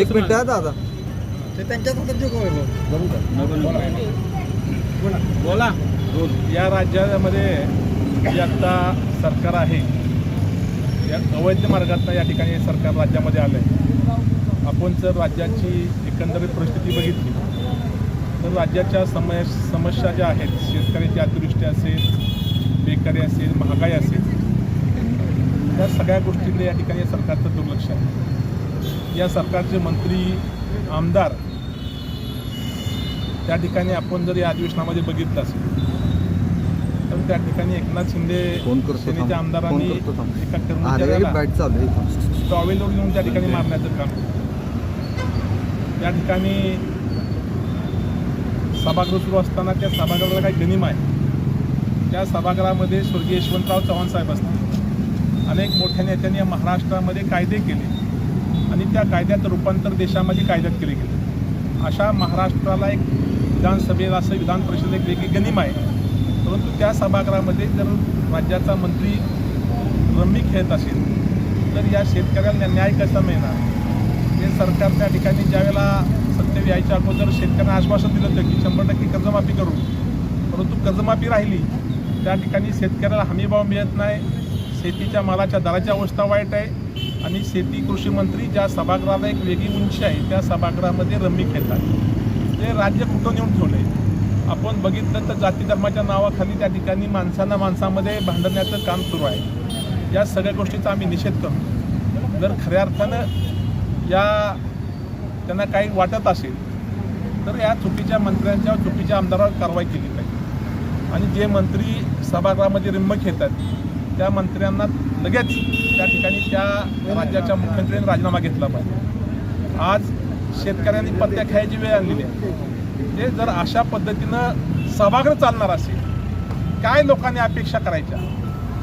एक मिनिट आहे. दादा. ते त्यांच्याच हातात जो बोला. या राज्यामध्ये जे आता सरकार आहे या अवैध मार्गातनं या ठिकाणी सरकार राज्यामध्ये आलं आहे आपण जर राज्याची एकंदरीत परिस्थिती बघितली तर राज्याच्या समय समस्या ज्या आहेत शेतकऱ्याची अतिवृष्टी असेल बेकारी असेल महागाई असेल या सगळ्या गोष्टींना या ठिकाणी सरकारचं दुर्लक्ष आहे. या सरकारचे मंत्री आमदार त्या ठिकाणी आपण जर या अधिवेशनामध्ये बघितलं असेल तर त्या ठिकाणी एकनाथ शिंदे सेनेच्या. आमदारांनी फोन करतो थांब. एका कर्मचाऱ्याला. टॉवेलवर घेऊन त्या ठिकाणी मारण्याचं काम त्या ठिकाणी सभागृह सुरू असताना त्या सभागृहाला काही गनिम आहे त्या सभागृहामध्ये स्वर्गीय यशवंतराव चव्हाण साहेब असतात अनेक मोठ्या नेत्यांनी या महाराष्ट्रामध्ये कायदे केले आणि त्या कायद्याचं रूपांतर देशामध्ये कायद्यात केले गेले. अशा महाराष्ट्राला एक विधानसभेला असं विधान परिषद एक वेगळी गनिम आहे. परंतु त्या सभागृहामध्ये जर राज्याचा मंत्री रम्मी खेळत असेल तर या शेतकऱ्यांना न्याय कसा मिळणार? हे सरकार त्या ठिकाणी ज्यावेळेला सत्य यायच्या अगोदर शेतकऱ्यांना आश्वासन दिलं होतं की शंभर टक्के कर्जमाफी करू. परंतु कर्जमाफी राहिली त्या ठिकाणी शेतकऱ्याला हमीभाव मिळत नाही शेतीच्या मालाच्या दराची अवस्था वाईट आहे आणि शेती कृषी मंत्री ज्या सभागृहाला एक वेगळी उंची आहे त्या सभागृहामध्ये रम्मी खेळतात. ते राज्य कुठं नेऊन ठेवलं आहे आपण बघितलं तर जाती धर्माच्या नावाखाली त्या ठिकाणी माणसांना माणसामध्ये भांडण्याचं काम सुरू आहे. या सगळ्या गोष्टीचा आम्ही निषेध करतो. जर खऱ्या अर्थानं या त्यांना काही वाटत असेल तर या चुकीच्या मंत्र्यांच्या चुकीच्या आमदारावर कारवाई केली पाहिजे. आणि जे मंत्री सभागृहामध्ये रिंब खेळतात त्या मंत्र्यांना लगेच त्या ठिकाणी त्या राज्याच्या मुख्यमंत्र्यांनी राजीनामा घेतला पाहिजे. आज शेतकऱ्यांनी पत्त्या खायची वेळ आणलेली आहे. ते जर अशा पद्धतीनं सभागृह चालणार असेल काय लोकांनी अपेक्षा करायच्या?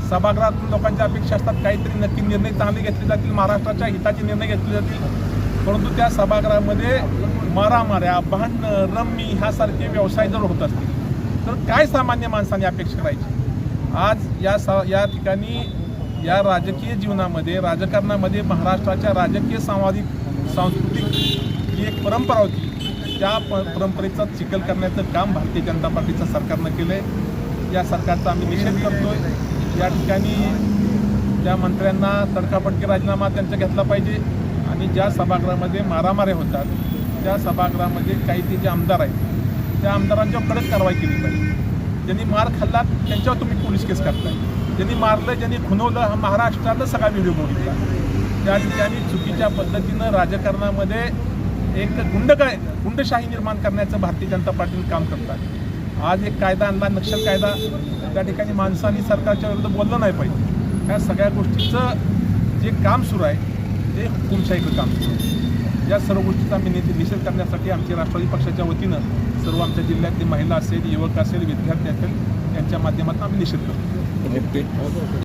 सभागृहातून लोकांच्या अपेक्षा असतात काहीतरी नक्की निर्णय चांगले घेतले जातील महाराष्ट्राच्या हिताचे निर्णय घेतले जातील. परंतु त्या सभागृहामध्ये मारामाऱ्या भांडणं रम्मी ह्यासारखे व्यवसाय जर होत असतील तर काय सामान्य माणसाने अपेक्षा करायची? आज या सा या ठिकाणी या राजकीय जीवनामध्ये राजकारणामध्ये महाराष्ट्राच्या राजकीय सामाजिक सांस्कृतिक ही एक परंपरा होती. त्या प परंपरेचा चिखल करण्याचं काम भारतीय जनता पार्टीचं सरकारनं केलं आहे या सरकारचा आम्ही निषेध करतोय. या ठिकाणी ज्या मंत्र्यांना तडकाफडकी राजीनामा त्यांचा घेतला पाहिजे आणि ज्या सभागृहामध्ये मारामाऱ्या होतात त्या सभागृहामध्ये काही ते जे आमदार आहेत त्या आमदारांच्या कडक कारवाई केली पाहिजे. ज्यांनी मार खाल्ला त्यांच्यावर तुम्ही पोलीस केस करताय ज्यांनी मारलं ज्यांनी खुनवलं हा महाराष्ट्राला सगळा व्हिडिओ बघितला. त्या ठिकाणी चुकीच्या पद्धतीनं राजकारणामध्ये एक गुंड काय गुंडशाही निर्माण करण्याचं भारतीय जनता पार्टीने काम करतात. आज एक कायदा आणला नक्षल कायदा. त्या ठिकाणी माणसांनी सरकारच्या विरुद्ध बोललं नाही पाहिजे. ह्या सगळ्या गोष्टीचं जे काम सुरू आहे ते हुकुमशाहीचं काम सुरू आहे. या सर्व गोष्टीचा आम्ही निषेध करण्यासाठी आमच्या राष्ट्रवादी पक्षाच्या वतीनं सर्व आमच्या जिल्ह्यातली महिला असेल युवक असेल विद्यार्थी असेल यांच्या माध्यमातून आम्ही निषेध करतो.